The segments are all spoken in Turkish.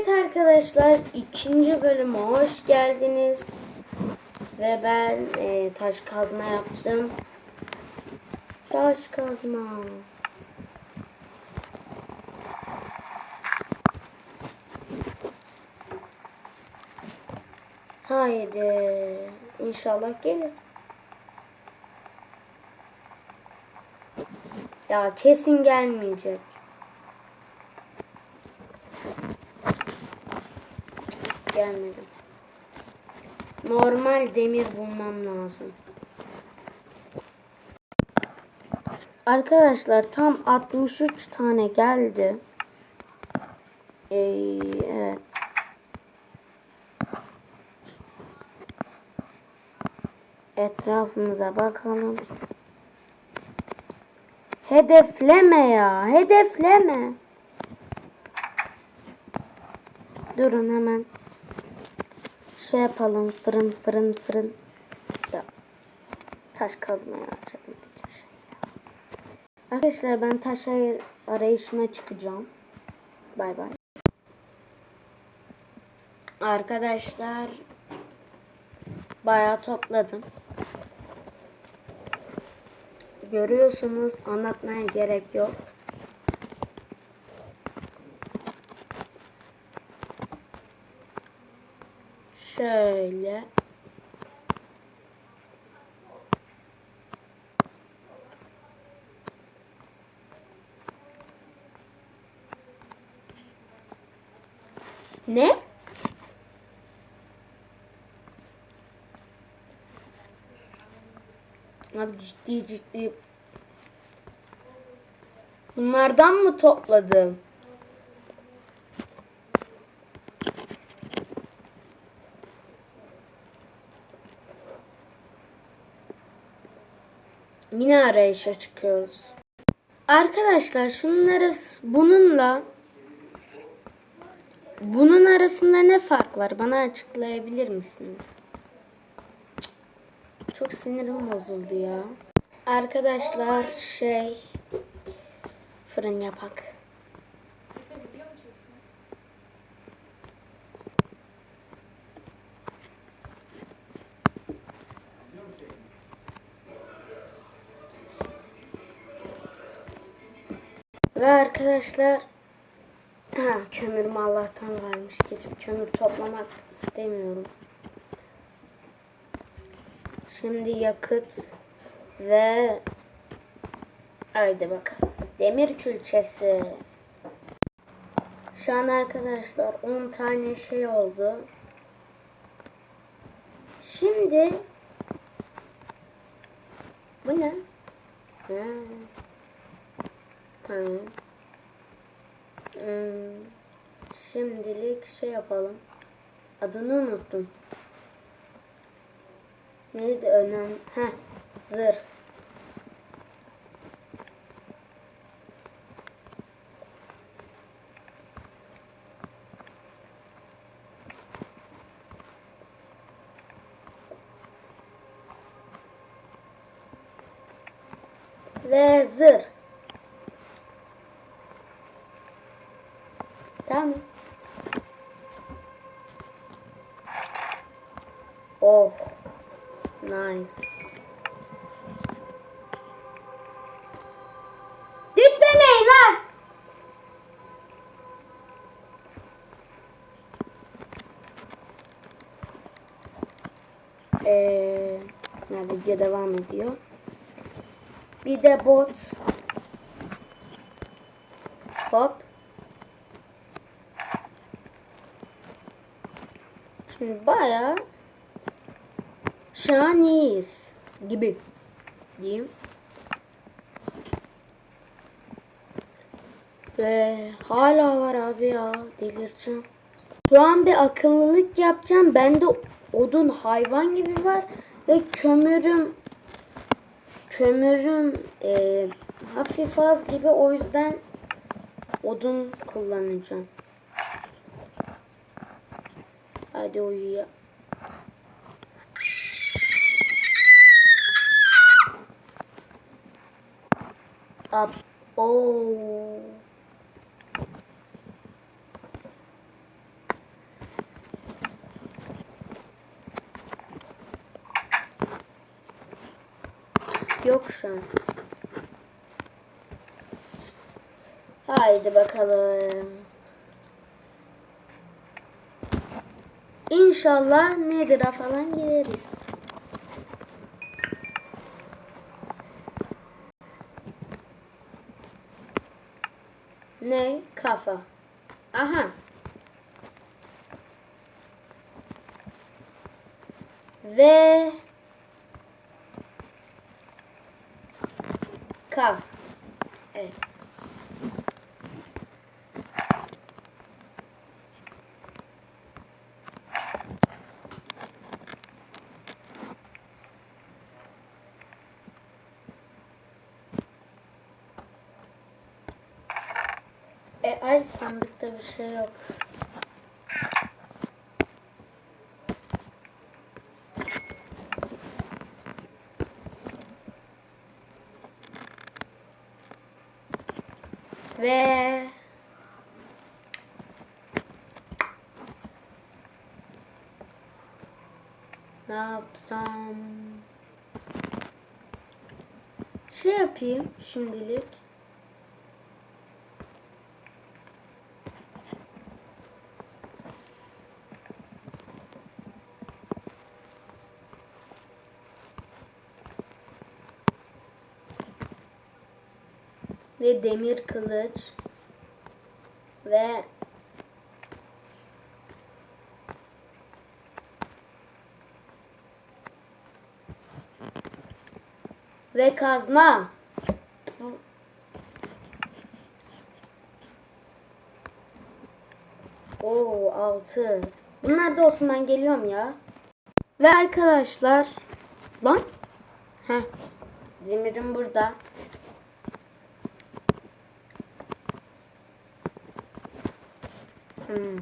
Evet arkadaşlar ikinci bölüme hoş geldiniz. Ve ben e, taş kazma yaptım. Taş kazma. Haydi. İnşallah gelir. Ya kesin gelmeyecek. Gelmedim. Normal demir bulmam lazım. Arkadaşlar tam 63 tane geldi. Ee, evet. Etrafımıza bakalım. Hedefleme ya. Hedefleme. Durun hemen. Şey yapalım. Fırın fırın fırın. Ya. Taş kazmaya açalım. bir şey. Arkadaşlar ben taş ay- arayışına çıkacağım. Bay bay. Arkadaşlar bayağı topladım. Görüyorsunuz anlatmaya gerek yok. Şöyle. Ne? Abi ciddi ciddi. Bunlardan mı topladım? Yine arayışa çıkıyoruz. Arkadaşlar şunları bununla bunun arasında ne fark var? Bana açıklayabilir misiniz? Çok sinirim bozuldu ya. Arkadaşlar şey fırın yapak. Ve arkadaşlar ha, kömürümü Allah'tan vermiş. Gidip kömür toplamak istemiyorum. Şimdi yakıt ve haydi bakalım. Demir külçesi. Şu an arkadaşlar 10 tane şey oldu. Şimdi bu ne? Ha. Tamam. Hmm. Şimdilik şey yapalım. Adını unuttum. Neydi önemli? Heh, zırh. Ve zırh. Tamam. Oh. Nice. Düt demeyin lan. Ee, video devam ediyor. Bir de bot. Hop. Şimdi bayağı şu an iyiyiz gibi diyeyim. Ve hala var abi ya delireceğim. Şu an bir akıllılık yapacağım. Bende odun hayvan gibi var ve kömürüm kömürüm e, hafif az gibi o yüzden odun kullanacağım. Hadi uyuyor. Up. Oh. Yok şu an. Haydi bakalım. İnşallah Nedir'a falan gideriz. Ne? Kafa. Aha. Ve Kaz. Evet. E ay sandıkta bir şey yok. Ve ne yapsam? Şey yapayım şimdilik. Ve demir kılıç ve ve kazma. Oo altı. Bunlar da olsun ben geliyorum ya. Ve arkadaşlar lan Heh. Demirim burada. Hmm.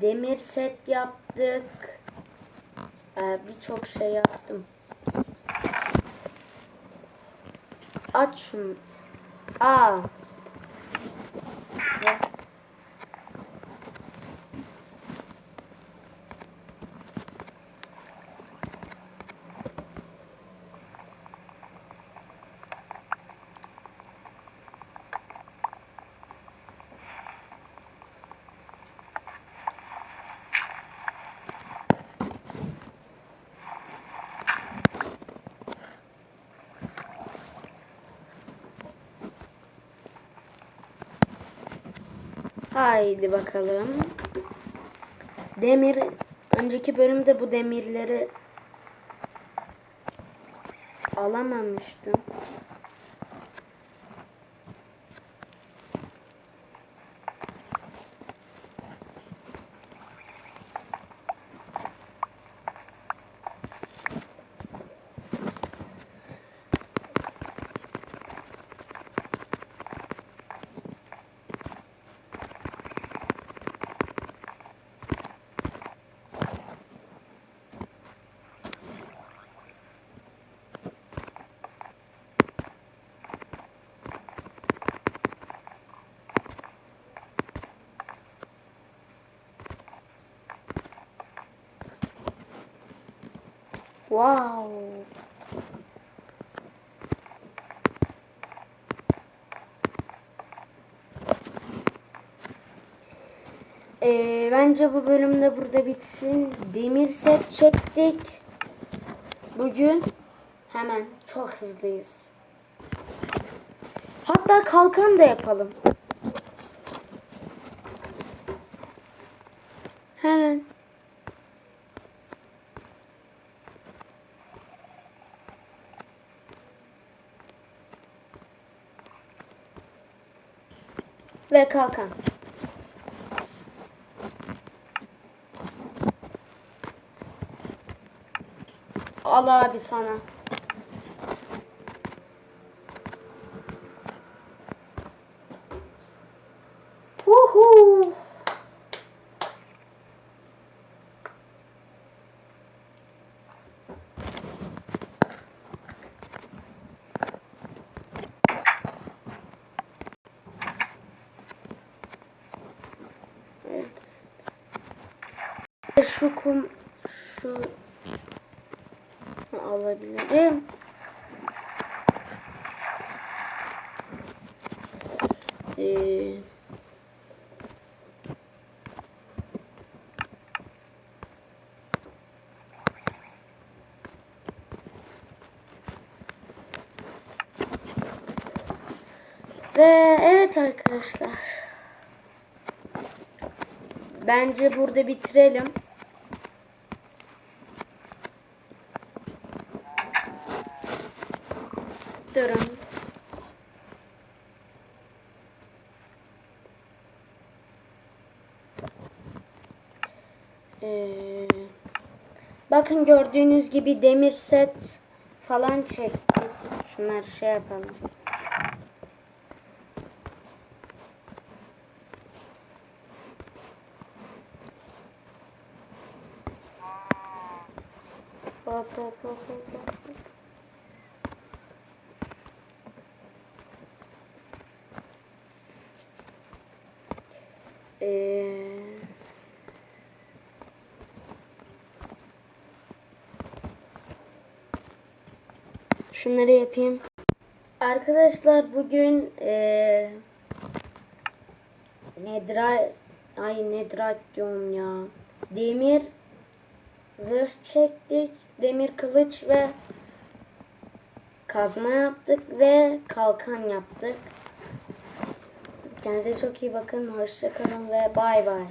Demir set yaptık. Ee, Birçok şey yaptım. Aç şunu. Aa. Ve- Haydi bakalım. Demir önceki bölümde bu demirleri alamamıştım. Wow. Ee, bence bu bölümde burada bitsin. Demir set çektik. Bugün hemen çok hızlıyız. Hatta kalkan da yapalım. Hemen. Ve kalkan. Al abi sana. Huhu. Evet. Şu kum şu alabilirim? Ee, Ve evet arkadaşlar. Bence burada bitirelim. Durun. Ee, bakın gördüğünüz gibi demir set falan çektik. Şunları şey yapalım. Hop hop hop hop hop. Şunları yapayım. Arkadaşlar bugün ee, nedra ay nedrat diyorum ya. Demir zırh çektik. Demir kılıç ve kazma yaptık ve kalkan yaptık. Kendinize çok iyi bakın. Hoşça kalın ve bay bay.